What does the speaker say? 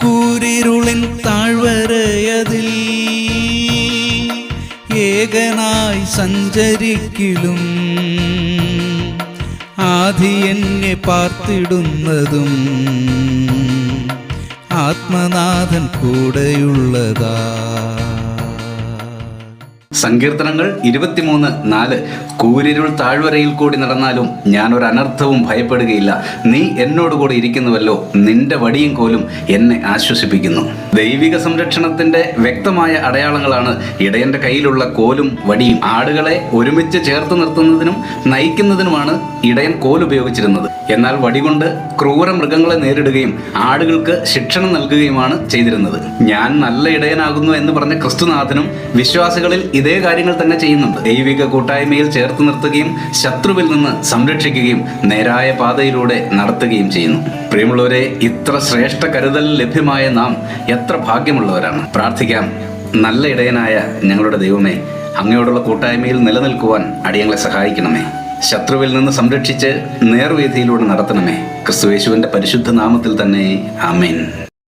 കൂരിരുളിൻ താഴ്വരയതിൽ ഏകനായി സഞ്ചരിക്കിലും ആദി എന്നെ പാർത്തിടുന്നതും ആത്മനാഥൻ കൂടെയുള്ളതാ. സങ്കീർത്തനങ്ങൾ ഇരുപത്തിമൂന്ന് നാല്. കൂരിരുൾ താഴ്വരയിൽ കൂടി നടന്നാലും ഞാൻ ഒരു അനർത്ഥവും ഭയപ്പെടുകയില്ല. നീ എന്നോടുകൂടി ഇരിക്കുന്നുവല്ലോ. നിന്റെ വടിയും കോലും എന്നെ ആശ്വസിപ്പിക്കുന്നു. ദൈവിക സംരക്ഷണത്തിന്റെ വ്യക്തമായ അടയാളങ്ങളാണ് ഇടയന്റെ കയ്യിലുള്ള കോലും വടിയും. ആടുകളെ ഒരുമിച്ച് ചേർത്ത് നിർത്തുന്നതിനും നയിക്കുന്നതിനുമാണ് ഇടയൻ കോൽ ഉപയോഗിച്ചിരുന്നത്. എന്നാൽ വടികൊണ്ട് ക്രൂര മൃഗങ്ങളെ നേരിടുകയും ആടുകൾക്ക് ശിക്ഷണം നൽകുകയുമാണ് ചെയ്തിരുന്നത്. ഞാൻ നല്ല ഇടയനാകുന്നു എന്ന് പറഞ്ഞ ക്രിസ്തുനാഥനും വിശ്വാസികളിൽ ഇതേ കാര്യങ്ങൾ തന്നെ ചെയ്യുന്നുണ്ട്. ദൈവിക കൂട്ടായ്മയിൽ ചേർത്ത് നിർത്തുകയും ശത്രുവിൽ നിന്ന് സംരക്ഷിക്കുകയും നേരായ പാതയിലൂടെ നടത്തുകയും ചെയ്യുന്നു. പ്രിയമുള്ളവരെ ഇത്ര ശ്രേഷ്ഠ കരുതൽ ലഭ്യമായ നാം എത്ര ഭാഗ്യമുള്ളവരാണ്. പ്രാർത്ഥിക്കാം. നല്ല ഇടയനായ ഞങ്ങളുടെ ദൈവമേ അങ്ങയോടുള്ള കൂട്ടായ്മയിൽ നിലനിൽക്കുവാൻ അടിയങ്ങളെ സഹായിക്കണമേ. ശത്രുവിൽ നിന്ന് സംരക്ഷിച്ച് നേർവേദിയിലൂടെ നടത്തണമേ. ക്രിസ്തുയേശുവിന്റെ പരിശുദ്ധ നാമത്തിൽ തന്നെ. ആമേൻ.